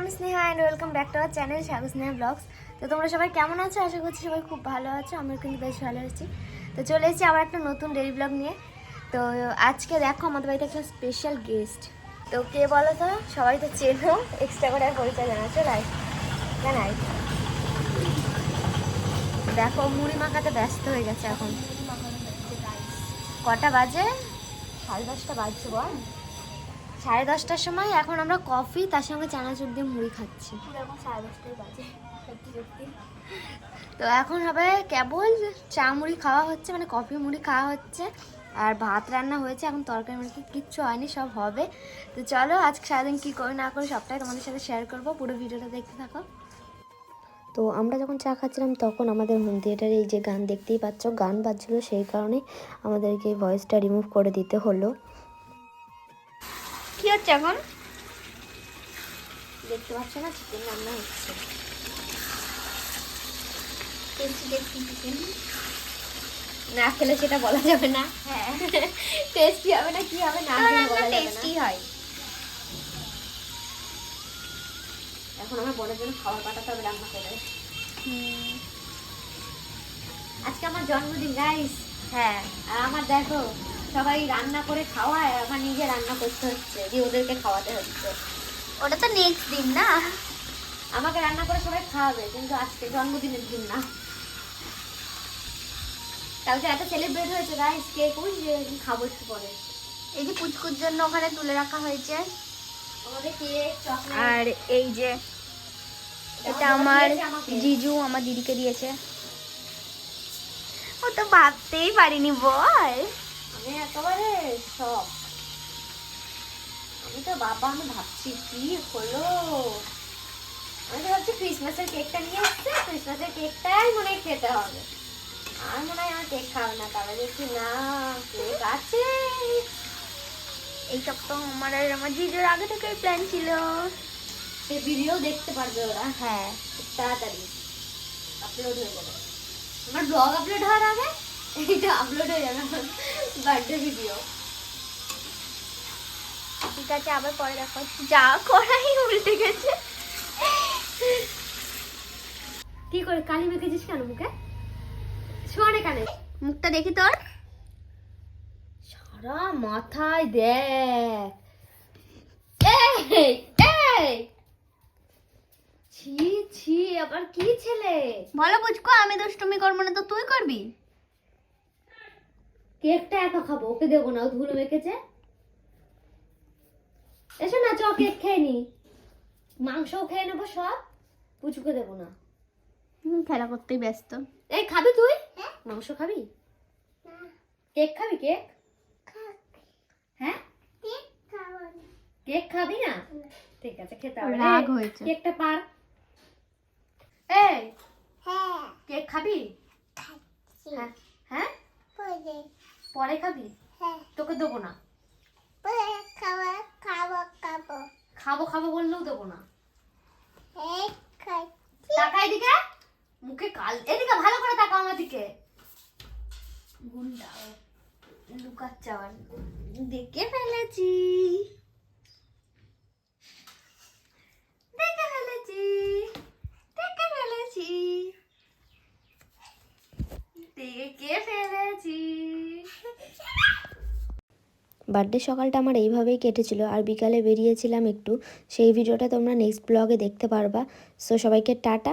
আমি Sneha and welcome back to our channel Sagu Sneha vlogs তো তোমরা সবাই কেমন আছো? আশা করছি সবাই খুব ভালো আছো, আমিও কিন্তু বেশ ভালো আছি। তো চলে এসেছি আবার একটা নতুন ডেলি ব্লগ নিয়ে। তো আজকে দেখো আমাদের বাড়িতে একটা স্পেশাল গেস্ট তো কে বলো তো? সবাই তো চেনো এক্সট্রা করে আর পরিচয় জানাচ্ছো লাইক জানাই দেখো, মুড়ি মাখাতে ব্যস্ত হয়ে গেছে এখন। কটা বাজে? সাড়ে দশটা বাজছে, বল। সাড়ে দশটার সময় এখন আমরা কফি তার সঙ্গে চানাচুর দিয়ে মুড়ি খাচ্ছি। তো এখন হবে কেবল চা মুড়ি খাওয়া হচ্ছে মানে কফি মুড়ি খাওয়া হচ্ছে আর ভাত রান্না হয়েছে এখন তরকারি মুরগি কিচ্ছু হয়নি সব হবে। তো চলো আজকে সারাদিন কী করি না করি সবটাই তোমাদের সাথে শেয়ার করব পুরো ভিডিওটা দেখতে থাকো। তো আমরা যখন চা খাচ্ছিলাম তখন আমাদের হোম থিয়েটারে এই যে গান দেখতেই পাচ্ছ গান বাজছিল সেই কারণে আমাদেরকে ভয়েসটা রিমুভ করে দিতে হলো। হচ্ছে এখন? দেখতে পাচ্ছ না? চিকেন রান্না হচ্ছে। টেস্টি টেস্টি চিকেন না খেলে সেটা বলা যাবে না। হ্যাঁ। টেস্টি হবে না কি হবে না টেস্টি হয়। এখন আমার বোনের জন্য খাবার পাঠাতে হবে রান্না করে আজকে আমার জন্মদিন গাইস হ্যাঁ। আর আমার দেখো সবাই রান্না করে খাওয়ায় আর আমার নিজে রান্না করতে হচ্ছে দিয়ে ওদেরকে খাওয়াতে হচ্ছে। ওটা তো নেক্সট দিন না? আমাকে রান্না করে সবাই খাওয়াবে কিন্তু আজকে জন্মদিনের দিন না। কালকে এত সেলিব্রেট হয়েছে গাইস কেক ওই যে খাব একটু পরে। এই যে পুচকুর জন্য ওখানে তুলে রাখা হয়েছে। আমাদের কেক চকলেট আর এই যে এটা আমার জিজু আমার দিদিকে দিয়েছে। ও তো ভাবতেই পারিনি বল। আমি একেবারে সব আমি তো বাবা আমি ভাবছি কি হলো? আমি তো ভাবছি ক্রিসমাসের কেকটা নিয়ে এসছে ক্রিসমাসের কেকটাই মনে হয় খেতে হবে। আর মনে হয় আমার কেক খাবে না তাহলে দেখছি না কেক আছে। এইসব তো আমার আর আমার জিজুর আগে থেকে প্ল্যান ছিল। সে ভিডিও দেখতে পারবে ওরা। হ্যাঁ। তাড়াতাড়ি। আপলোড হয়ে যাবে। আমার ব্লগ আপলোড হওয়ার আগে এইটা আপলোড হয়ে যাবে। বার্থডে ভিডিও ঠিক আছে আবার পরে দেখো যা করাই উল্টে গেছে। কি করে কালি মেখেছিস কেন মুখে? শোনে কানে মুখটা দেখি তোর। সারা মাথায় দেখ। এই ছি ছি আবার কি ছেলে? বলো বুঝকো আমি দুষ্টুমি করব না তো তুই করবি? কেকটা একা খাব ওকে দেবো না ও ধুলো মেখেছে। এসো না চ কেক খেয়ে নি। মাংসও খেয়ে নেব সব পুচুকে দেবো না। খেলা করতেই ব্যস্ত। এই খাবি তুই? মাংস খাবি? কেক খাবি কেক? হ্যাঁ? কেক খাবি না। ঠিক আছে খেতে হবে। রাগ হয়েছে। কেকটা পার। এই কেক খাবি? হ্যাঁ। হ্যাঁ? পরে খাবি? তোকে দেবো না। খাব খাব বললেও দেবো না। টাকা এদিকে। মুখে কাল এদিকে ভালো করে তাকা আমার দিকে গুন্ডা লুকাচ্ছে আবার দেখে ফেলেছি। দেখে ফেলেছি। দেখে ফেলেছি। দেখে ফেলেছি। বার্থডে সকালটা আমার এইভাবেই কেটেছিল আর বিকালে বেরিয়েছিলাম একটু। সেই ভিডিওটা তোমরা নেক্সট ব্লগে দেখতে পারবা। সো সবাইকে টাটা।